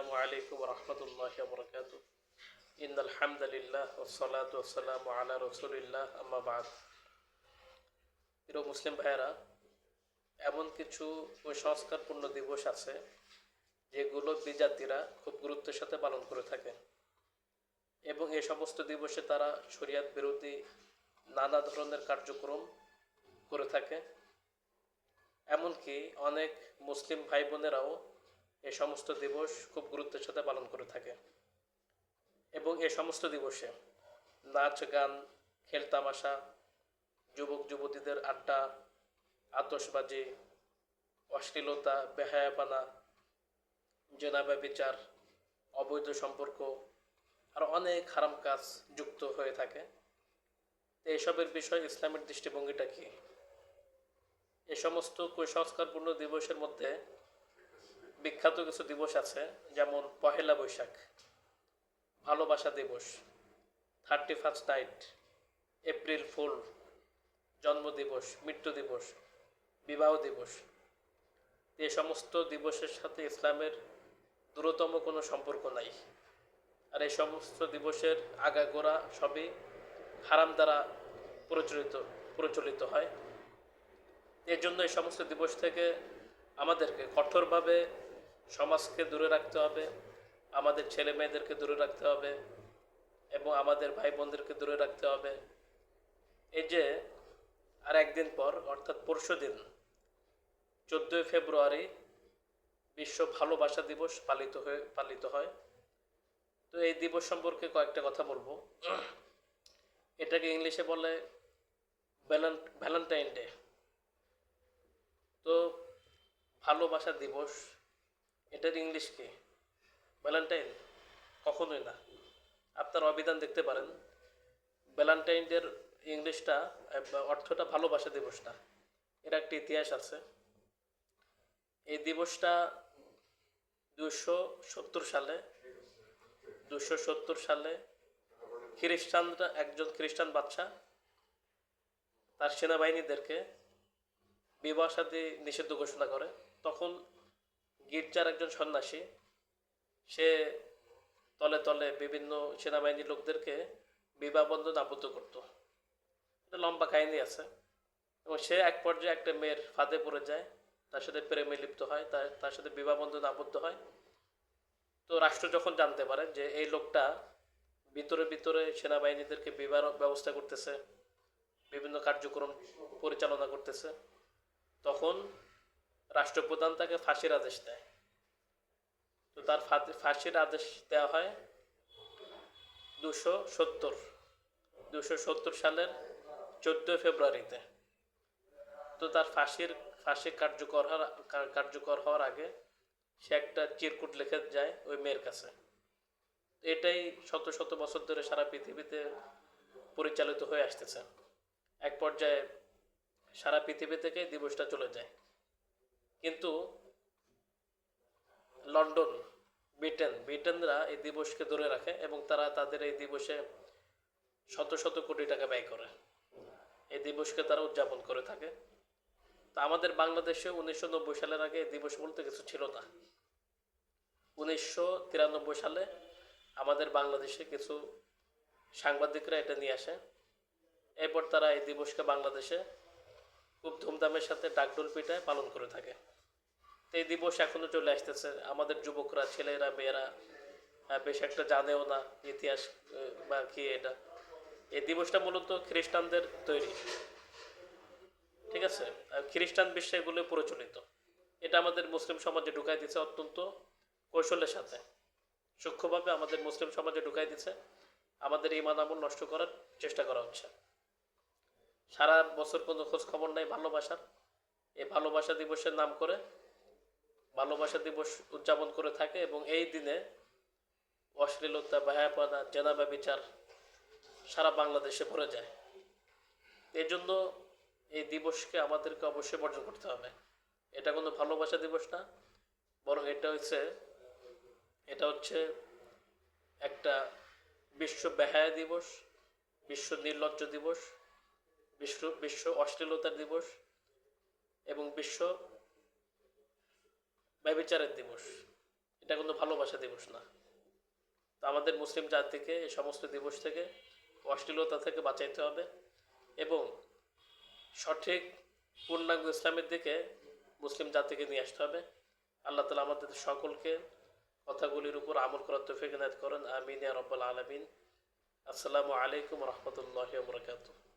السلام عليكم ورحمة الله وبركاته إن الحمد لله والصلاة والسلام على رسول الله أما بعد প্রিয় মুসলিম ভাইয়েরা এমন কিছু কুসংস্কারপূর্ণ দিবস আছে যেগুলো বিজাতিরা খুব গুরুত্বের সাথে পালন করে থাকে এবং এই সমস্ত দিবসে তারা শরিয়াত বিরোধী নানা ধরনের কার্যক্রম করে থাকে এমনকি অনেক মুসলিম ভাই বোনেরাও এই সমস্ত দিবস খুব গুরুত্বের সাথে পালন করে থাকে। এবং এ সমস্ত দিবসে নাচ, গান খেলতামাশা যুবক, যুবতীদের আড্ডা আতসবাজি অশ্লীলতা, বেহায়াপানা, জেনাবা বিচার, অবৈধ সম্পর্ক আর অনেক হারাম কাজ যুক্ত হয়ে থাকে। এসবের বিষয়ে ইসলামের দৃষ্টিভঙ্গিটা কি? এ সমস্ত কুসংস্কারপূর্ণ দিবসের মধ্যে বিখ্যাত কিছু দিবস আছে, যেমন পহেলা বৈশাখ, ভালোবাসা দিবস thirty first night April fool জন্ম দিবস, মৃত্যু দিবস, বিবাহ দিবস। এ সমস্ত দিবসের সাথে ইসলামের দূরতম কোনো সম্পর্ক নাই। আর এই সমস্ত দিবসের আগাগোড়া সবই হারাম দ্বারা প্রচলিত প্রচলিত হয়। এর জন্য এই সমস্ত দিবস থেকে আমাদেরকে কঠোরভাবে সমাজকে দূরে রাখতে হবে, আমাদের ছেলে মেয়েদেরকে দূরে রাখতে হবে এবং আমাদের ভাই বোনদেরকে দূরে রাখতে হবে। এই যে আর একদিন পর, অর্থাৎ পরশু দিন, চোদ্দোই ফেব্রুয়ারি বিশ্ব ভালোবাসা দিবস পালিত হয়ে, পালিত হয়। তো এই দিবস সম্পর্কে কয়েকটা কথা বলব। এটাকে ইংলিশে বলে ভ্যালেন্টাইন ডে। তো ভালোবাসা দিবস এটার ইংলিশ কি? ভ্যালেন্টাইন কখনোই না। আপনার অবিধান দেখতে পারেন। ভ্যালেন্টাইনদের ইংলিশটা অর্থটা ভালোবাসা দিবসটা। এর একটা ইতিহাস আছে। এই দিবসটা দুশো সত্তর সালে দুশো সত্তর সালে খ্রিস্টানরা, একজন খ্রিস্টান বাচ্চা তার সেনাবাহিনীদেরকে বিবাহ সাথে নিষিদ্ধ ঘোষণা করে। তখন গির্জার একজন সন্ন্যাসী, সে তলে তলে বিভিন্ন সেনাবাহিনীর লোকদেরকে বিবাহ বন্ধন আবদ্ধ করত। এটা লম্বা কাহিনী আছে। এবং সে এক পর্যায়ে একটা মেয়ের ফাঁদে পড়ে যায়, তার সাথে প্রেমে লিপ্ত হয়, তার তার সাথে বিবাহ বন্ধন আবদ্ধ হয়। তো রাষ্ট্র যখন জানতে পারে যে এই লোকটা ভিতরে ভিতরে সেনাবাহিনীদেরকে বিবাহ ব্যবস্থা করতেছে, বিভিন্ন কার্যক্রম পরিচালনা করতেছে, তখন রাষ্ট্রপ্রধান তাকে ফাঁসির আদেশ দেয়। তো তার ফাঁসির আদেশ দেওয়া হয় দুশো সত্তর দুশো সত্তর সালের চোদ্দোই ফেব্রুয়ারিতে। তো তার ফাঁসির, ফাঁসি কার্যকর হওয়ার কার্যকর হওয়ার আগে সে একটা চিরকুট লিখে যায় ওই মেয়ের কাছে। এটাই শত শত বছর ধরে সারা পৃথিবীতে পরিচালিত হয়ে আসতেছে। এক পর্যায়ে সারা পৃথিবী থেকে দিবসটা চলে যায়। কিন্তু লন্ডন, ব্রিটেন, ব্রিটেনরা এই দিবসকে ধরে রাখে এবং তারা তাদের এই দিবসে শত শত কোটি টাকা ব্যয় করে। এই দিবসকে তারা উদযাপন করে থাকে। তা আমাদের বাংলাদেশে উনিশশো নব্বই সালের আগে এই দিবস বলতে কিছু ছিল না। উনিশশো তিরানব্বই সালে আমাদের বাংলাদেশে কিছু সাংবাদিকরা এটা নিয়ে আসে। এরপর তারা এই দিবসকে বাংলাদেশে খুব ধুমধামের সাথে ডাকডোল পিঠায় পালন করে থাকে। তো এই দিবস এখনও চলে আসতেছে। আমাদের যুবকরা, ছেলেরা, মেয়েরা বেশ একটা জানেও না ইতিহাস বা কি এটা। এই দিবসটা মূলত খ্রিস্টানদের তৈরি। ঠিক আছে? খ্রিস্টান বিশ্বে এগুলো প্রচলিত। এটা আমাদের মুসলিম সমাজে ঢুকাই দিচ্ছে অত্যন্ত কৌশলের সাথে। সূক্ষ্মভাবে আমাদের মুসলিম সমাজে ঢুকাই দিচ্ছে আমাদের ইমান আমল নষ্ট করার চেষ্টা করা হচ্ছে। সারা বছর কোনো খোঁজ খবর নাই ভালোবাসার। এই ভালোবাসা দিবসের নাম করে ভালোবাসা দিবস উদযাপন করে থাকে এবং এই দিনে অশ্লীলতা বাহায়াপানা জেনাবা বিচার সারা বাংলাদেশে ভরে যায়। এই জন্য এই দিবসকে আমাদেরকে অবশ্যই বর্জন করতে হবে। এটা কোনো ভালোবাসা দিবস না, বরং এটা হচ্ছে এটা হচ্ছে একটা বিশ্ব বেহায়া দিবস, বিশ্ব নির্লজ্জ দিবস। বিশ্ব বিশ্ব অশ্লীলতার দিবস এবং বিশ্ব ব্যবিচারের দিবস। এটা কিন্তু ভালোবাসা দিবস না। তো আমাদের মুসলিম জাতিকে এই সমস্ত দিবস থেকে অশ্লীলতা থেকে বাঁচাইতে হবে এবং সঠিক পূর্ণাঙ্গ ইসলামের দিকে মুসলিম জাতিকে নিয়ে আসতে হবে। আল্লাহ তালা আমাদের সকলকে কথাগুলির উপর আমল করার তৌফিক নায়ত করেন। আমিন রব্বাল আলমিন। আসসালামু আলাইকুম রহমতুল্লাহ বরকাতুহ।